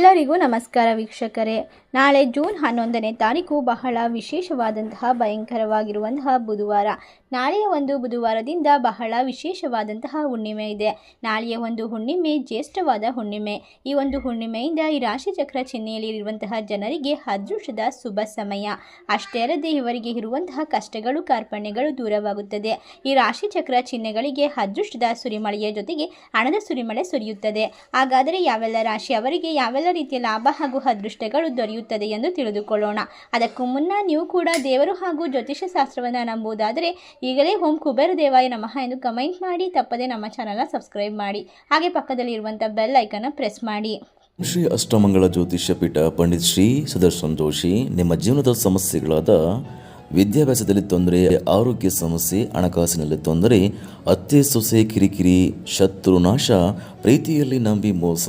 ಎಲ್ಲರಿಗೂ ನಮಸ್ಕಾರ ವೀಕ್ಷಕರೇ. ನಾಳೆ ಜೂನ್ ಹನ್ನೊಂದನೇ ತಾರೀಕು ಬಹಳ ವಿಶೇಷವಾದಂತಹ ಭಯಂಕರವಾಗಿರುವಂತಹ ಬುಧವಾರ. ನಾಳೆಯ ಒಂದು ಬುಧವಾರದಿಂದ ಬಹಳ ವಿಶೇಷವಾದಂತಹ ಹುಣ್ಣಿಮೆ ಇದೆ. ನಾಳೆಯ ಒಂದು ಹುಣ್ಣಿಮೆ ಜ್ಯೇಷ್ಠವಾದ ಹುಣ್ಣಿಮೆ. ಈ ಒಂದು ಹುಣ್ಣಿಮೆಯಿಂದ ಈ ರಾಶಿಚಕ್ರ ಚಿಹ್ನೆಯಲ್ಲಿ ಇರುವಂತಹ ಜನರಿಗೆ ಅದೃಷ್ಟದ ಶುಭ ಸಮಯ. ಅಷ್ಟೇ ಅಲ್ಲದೆ ಇವರಿಗೆ ಇರುವಂತಹ ಕಷ್ಟಗಳು, ಕಾರ್ಪಣ್ಯಗಳು ದೂರವಾಗುತ್ತದೆ. ಈ ರಾಶಿಚಕ್ರ ಚಿಹ್ನೆಗಳಿಗೆ ಅದೃಷ್ಟದ ಸುರಿಮಳೆಯ ಜೊತೆಗೆ ಹಣದ ಸುರಿಮಳೆ ಸುರಿಯುತ್ತದೆ. ಹಾಗಾದರೆ ಯಾವೆಲ್ಲ ರಾಶಿ ಅವರಿಗೆ ಯಾವೆಲ್ಲ ರೀತಿಯ ಲಾಭ ಹಾಗೂ ಅದೃಷ್ಟಗಳು ದೊರೆಯುತ್ತದೆ ಎಂದು ತಿಳಿದುಕೊಳ್ಳೋಣ. ಅದಕ್ಕೂ ಮುನ್ನ ನೀವು ಕೂಡ ದೇವರು ಹಾಗೂ ಜ್ಯೋತಿಷ್ಯ ಶಾಸ್ತ್ರವನ್ನು ನಂಬುವುದಾದರೆ ಈಗಲೇ ಓಂ ಕುಬೇರ ದೇವಾಯ ನಮಃ ಎಂದು ಕಮೆಂಟ್ ಮಾಡಿ, ತಪ್ಪದೆ ನಮ್ಮ ಚಾನಲ್ನ ಸಬ್ಸ್ಕ್ರೈಬ್ ಮಾಡಿ. ಹಾಗೆ ಪಕ್ಕದಲ್ಲಿ ಇರುವಂಥ ಬೆಲ್ ಐಕನ್ನ ಪ್ರೆಸ್ ಮಾಡಿ. ಶ್ರೀ ಅಷ್ಟಮಂಗಳ ಜ್ಯೋತಿಷ್ಯ ಪೀಠ ಪಂಡಿತ್ ಶ್ರೀ ಸುದರ್ಶನ್ ಜೋಶಿ, ನಿಮ್ಮ ಜೀವನದ ಸಮಸ್ಯೆಗಳಾದ ವಿದ್ಯಾಭ್ಯಾಸದಲ್ಲಿ ತೊಂದರೆ, ಆರೋಗ್ಯ ಸಮಸ್ಯೆ, ಹಣಕಾಸಿನಲ್ಲಿ ತೊಂದರೆ, ಅತ್ತೆ ಸೊಸೆ ಕಿರಿಕಿರಿ, ಶತ್ರು ನಾಶ, ಪ್ರೀತಿಯಲ್ಲಿ ನಂಬಿ ಮೋಸ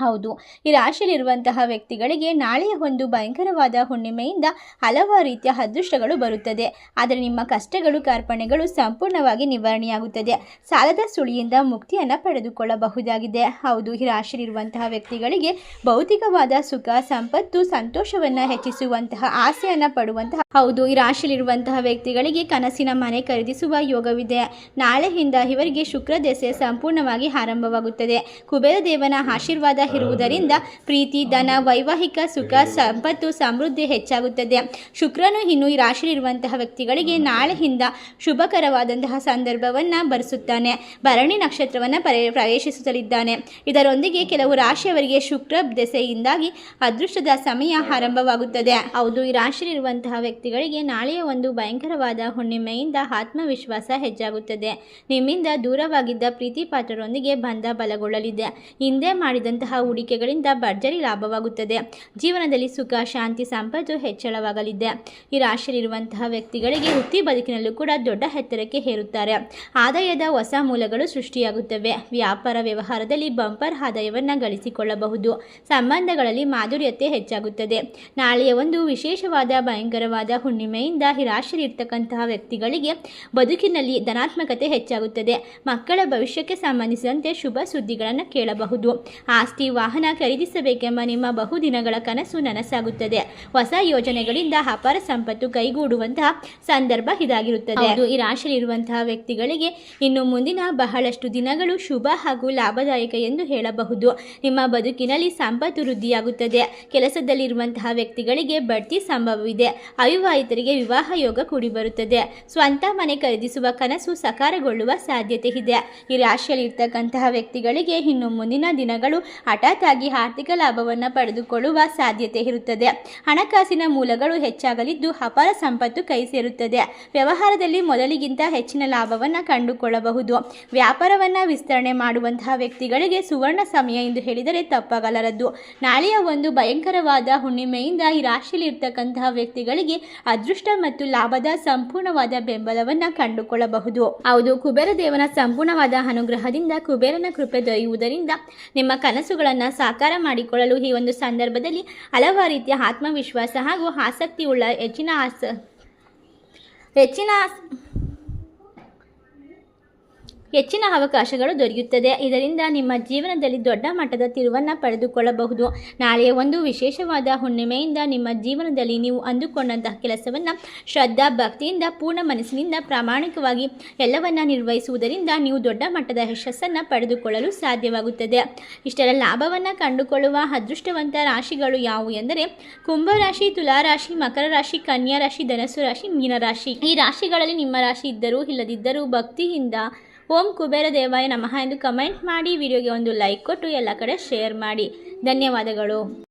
ಹೌದು. ಈ ರಾಶಿಯಲ್ಲಿರುವಂತಹ ವ್ಯಕ್ತಿಗಳಿಗೆ ನಾಳೆಯ ಒಂದು ಭಯಂಕರವಾದ ಹುಣ್ಣಿಮೆಯಿಂದ ಹಲವಾರು ರೀತಿಯ ಅದೃಷ್ಟಗಳು ಬರುತ್ತದೆ. ಆದರೆ ನಿಮ್ಮ ಕಷ್ಟಗಳು ಕಾರ್ಪಣೆಗಳು ಸಂಪೂರ್ಣವಾಗಿ ನಿವಾರಣೆಯಾಗುತ್ತದೆ. ಸಾಲದ ಸುಳಿಯಿಂದ ಮುಕ್ತಿಯನ್ನು ಪಡೆದುಕೊಳ್ಳಬಹುದಾಗಿದೆ. ಹೌದು, ಈ ರಾಶಿಯಲ್ಲಿರುವಂತಹ ವ್ಯಕ್ತಿಗಳಿಗೆ ಭೌತಿಕವಾದ ಸುಖ, ಸಂಪತ್ತು, ಸಂತೋಷವನ್ನು ಹೆಚ್ಚಿಸುವಂತಹ ಆಸೆಯನ್ನು ಪಡುವಂತಹ ಹೌದು, ಈ ರಾಶಿಯಲ್ಲಿರುವಂತಹ ವ್ಯಕ್ತಿಗಳಿಗೆ ಕನಸಿನ ಮನೆ ಖರೀದಿಸುವ ಯೋಗವಿದೆ. ನಾಳೆಯಿಂದ ಇವರಿಗೆ ಶುಕ್ರ ದೆಸೆ ಸಂಪೂರ್ಣವಾಗಿ ಆರಂಭವಾಗುತ್ತದೆ. ಕುಬೇರ ದೇವನ ಆಶೀರ್ವಾದ ಇರುವುದರಿಂದ ಪ್ರೀತಿ, ಧನ, ವೈವಾಹಿಕ ಸುಖ, ಸಂಪತ್ತು, ಸಮೃದ್ಧಿ ಹೆಚ್ಚಾಗುತ್ತದೆ. ಶುಕ್ರನು ಇನ್ನು ಈ ರಾಶಿಯಲ್ಲಿರುವಂತಹ ವ್ಯಕ್ತಿಗಳಿಗೆ ನಾಳೆಯಿಂದ ಶುಭಕರವಾದಂತಹ ಸಂದರ್ಭವನ್ನು ಬರೆಸುತ್ತಾನೆ. ಭರಣಿ ನಕ್ಷತ್ರವನ್ನು ಪರೆ ಪ್ರವೇಶಿಸಲಿದ್ದಾನೆ ಇದರೊಂದಿಗೆ ಕೆಲವು ರಾಶಿಯವರಿಗೆ ಶುಕ್ರ ದೆಸೆಯಿಂದಾಗಿ ಅದೃಷ್ಟದ ಸಮಯ ಆರಂಭವಾಗುತ್ತದೆ. ಹೌದು, ಈ ರಾಶಿಯಲ್ಲಿರುವಂತಹ ವ್ಯಕ್ತಿಗಳಿಗೆ ನಾಳೆಯ ಒಂದು ಭಯಂಕರವಾದ ಹುಣ್ಣಿಮೆಯಿಂದ ಆತ್ಮವಿಶ್ವಾಸ ಹೆಚ್ಚಾಗುತ್ತದೆ. ನಿಮ್ಮಿಂದ ದೂರವಾಗಿದ್ದ ಪ್ರೀತಿ ಪಾತ್ರರೊಂದಿಗೆ ಬಂಧ ಬಲಗೊಳ್ಳಲಿದೆ. ಹಿಂದೆ ಮಾಡಿದಂತಹ ಹೂಡಿಕೆಗಳಿಂದ ಭರ್ಜರಿ ಲಾಭವಾಗುತ್ತದೆ. ಜೀವನದಲ್ಲಿ ಸುಖ, ಶಾಂತಿ, ಸಂಪತ್ತು ಹೆಚ್ಚಳವಾಗಲಿದೆ. ಈ ರಾಶಿಯಲ್ಲಿರುವಂತಹ ವ್ಯಕ್ತಿಗಳಿಗೆ ವೃತ್ತಿ ಬದುಕಿನಲ್ಲೂ ಕೂಡ ದೊಡ್ಡ ಎತ್ತರಕ್ಕೆ ಹೇರುತ್ತಾರೆ. ಆದಾಯದ ಹೊಸ ಮೂಲಗಳು ಸೃಷ್ಟಿಯಾಗುತ್ತವೆ. ವ್ಯಾಪಾರ ವ್ಯವಹಾರದಲ್ಲಿ ಬಂಪರ್ ಆದಾಯವನ್ನು ಗಳಿಸಿಕೊಳ್ಳಬಹುದು. ಸಂಬಂಧಗಳಲ್ಲಿ ಮಾಧುರ್ಯತೆ ಹೆಚ್ಚಾಗುತ್ತದೆ. ನಾಳೆಯ ಒಂದು ವಿಶೇಷವಾದ, ಭಯಂಕರವಾದ ಹುಣ್ಣಿಮೆಯಿಂದ ಈ ವ್ಯಕ್ತಿಗಳಿಗೆ ಬದುಕಿನಲ್ಲಿ ಧನಾತ್ಮಕತೆ ಹೆಚ್ಚಾಗುತ್ತದೆ. ಮಕ್ಕಳ ಭವಿಷ್ಯಕ್ಕೆ ಸಂಬಂಧಿಸಿದಂತೆ ಶುಭ ಸುದ್ದಿಗಳನ್ನು ಕೇಳಬಹುದು. ಆಸ್ತಿ ವಾಹನ ಖರೀದಿಸಬೇಕೆಂಬ ನಿಮ್ಮ ಬಹುದಿನಗಳ ಕನಸು ನನಸಾಗುತ್ತದೆ. ಹೊಸ ಯೋಜನೆಗಳಿಂದ ಅಪಾರ ಸಂಪತ್ತು ಕೈಗೂಡುವಂತಹ ಸಂದರ್ಭ ಇದಾಗಿರುತ್ತದೆ. ಈ ರಾಶಿಯಲ್ಲಿರುವಂತಹ ವ್ಯಕ್ತಿಗಳಿಗೆ ಇನ್ನು ಮುಂದಿನ ಬಹಳಷ್ಟು ದಿನಗಳು ಶುಭ ಹಾಗೂ ಲಾಭದಾಯಕ ಎಂದು ಹೇಳಬಹುದು. ನಿಮ್ಮ ಬದುಕಿನಲ್ಲಿ ಸಂಪತ್ತು ವೃದ್ಧಿಯಾಗುತ್ತದೆ. ಕೆಲಸದಲ್ಲಿರುವಂತಹ ವ್ಯಕ್ತಿಗಳಿಗೆ ಬಡ್ತಿ ಸಂಭವವಿದೆ. ಅವಿವಾಹಿತರಿಗೆ ವಿವಾಹ ಯೋಗ ಕೂಡಿ ಬರುತ್ತದೆ. ಸ್ವಂತ ಮನೆ ಖರೀದಿಸುವ ಕನಸು ಸಕಾರಗೊಳ್ಳುವ ಸಾಧ್ಯತೆ ಇದೆ. ಈ ರಾಶಿಯಲ್ಲಿರ್ತಕ್ಕಂತಹ ವ್ಯಕ್ತಿಗಳಿಗೆ ಇನ್ನು ಮುಂದಿನ ದಿನಗಳು ಹಠಾತ್ ಆಗಿ ಆರ್ಥಿಕ ಲಾಭವನ್ನು ಪಡೆದುಕೊಳ್ಳುವ ಸಾಧ್ಯತೆ ಇರುತ್ತದೆ. ಹಣಕಾಸಿನ ಮೂಲಗಳು ಹೆಚ್ಚಾಗಲಿದ್ದು ಅಪಾರ ಸಂಪತ್ತು ಕೈ ಸೇರುತ್ತದೆ. ವ್ಯವಹಾರದಲ್ಲಿ ಮೊದಲಿಗಿಂತ ಹೆಚ್ಚಿನ ಲಾಭವನ್ನು ಕಂಡುಕೊಳ್ಳಬಹುದು. ವ್ಯಾಪಾರವನ್ನು ವಿಸ್ತರಣೆ ಮಾಡುವಂತಹ ವ್ಯಕ್ತಿಗಳಿಗೆ ಸುವರ್ಣ ಸಮಯ ಎಂದು ಹೇಳಿದರೆ ತಪ್ಪಾಗಲಾರದು. ನಾಳೆಯ ಒಂದು ಭಯಂಕರವಾದ ಹುಣ್ಣಿಮೆಯಿಂದ ಈ ರಾಶಿಯಲ್ಲಿ ಇರ್ತಕ್ಕಂತಹ ವ್ಯಕ್ತಿಗಳಿಗೆ ಅದೃಷ್ಟ ಮತ್ತು ಲಾಭದ ಸಂಪೂರ್ಣವಾದ ಬೆಂಬಲವನ್ನು ಕಂಡುಕೊಳ್ಳಬಹುದು. ಹೌದು, ಕುಬೇರ ದೇವನ ಸಂಪೂರ್ಣವಾದ ಅನುಗ್ರಹದಿಂದ ಕುಬೇರನ ಕೃಪೆ ದೊರೆಯುವುದರಿಂದ ನಿಮ್ಮ ಕನಸುಗಳನ್ನು ಸಾಕಾರ ಮಾಡಿಕೊಳ್ಳಲು ಈ ಒಂದು ಸಂದರ್ಭದಲ್ಲಿ ಹಲವಾರು ರೀತಿಯ ಆತ್ಮವಿಶ್ವಾಸ ಹಾಗೂ ಆಸಕ್ತಿ ಉಳ್ಳ ಹೆಚ್ಚಿನ ಆಸ ಹೆಚ್ಚಿನ ಹೆಚ್ಚಿನ ಅವಕಾಶಗಳು ದೊರೆಯುತ್ತದೆ. ಇದರಿಂದ ನಿಮ್ಮ ಜೀವನದಲ್ಲಿ ದೊಡ್ಡ ಮಟ್ಟದ ತಿರುವನ್ನು ಪಡೆದುಕೊಳ್ಳಬಹುದು. ನಾಳೆಯ ಒಂದು ವಿಶೇಷವಾದ ಹುಣ್ಣಿಮೆಯಿಂದ ನಿಮ್ಮ ಜೀವನದಲ್ಲಿ ನೀವು ಅಂದುಕೊಂಡಂತಹ ಕೆಲಸವನ್ನು ಶ್ರದ್ಧಾ, ಭಕ್ತಿಯಿಂದ, ಪೂರ್ಣ ಮನಸ್ಸಿನಿಂದ ಪ್ರಾಮಾಣಿಕವಾಗಿ ಎಲ್ಲವನ್ನ ನಿರ್ವಹಿಸುವುದರಿಂದ ನೀವು ದೊಡ್ಡ ಮಟ್ಟದ ಯಶಸ್ಸನ್ನು ಪಡೆದುಕೊಳ್ಳಲು ಸಾಧ್ಯವಾಗುತ್ತದೆ. ಇಷ್ಟರ ಲಾಭವನ್ನು ಕಂಡುಕೊಳ್ಳುವ ಅದೃಷ್ಟವಂತ ರಾಶಿಗಳು ಯಾವುವು ಎಂದರೆ ಕುಂಭರಾಶಿ, ತುಲಾರಾಶಿ ಮಕರ ರಾಶಿ ಕನ್ಯಾ ರಾಶಿ ಧನಸು ರಾಶಿ, ಮೀನರಾಶಿ. ಈ ರಾಶಿಗಳಲ್ಲಿ ನಿಮ್ಮ ರಾಶಿ ಇದ್ದರೂ, ಇಲ್ಲದಿದ್ದರೂ ಭಕ್ತಿಯಿಂದ ಓಂ ಕುಬೇರ ದೇವಾಯ ನಮಃ ಎಂದು ಕಮೆಂಟ್ ಮಾಡಿ, ವಿಡಿಯೋಗೆ ಒಂದು ಲೈಕ್ ಕೊಟ್ಟು ಎಲ್ಲ ಕಡೆ ಶೇರ್ ಮಾಡಿ. ಧನ್ಯವಾದಗಳು.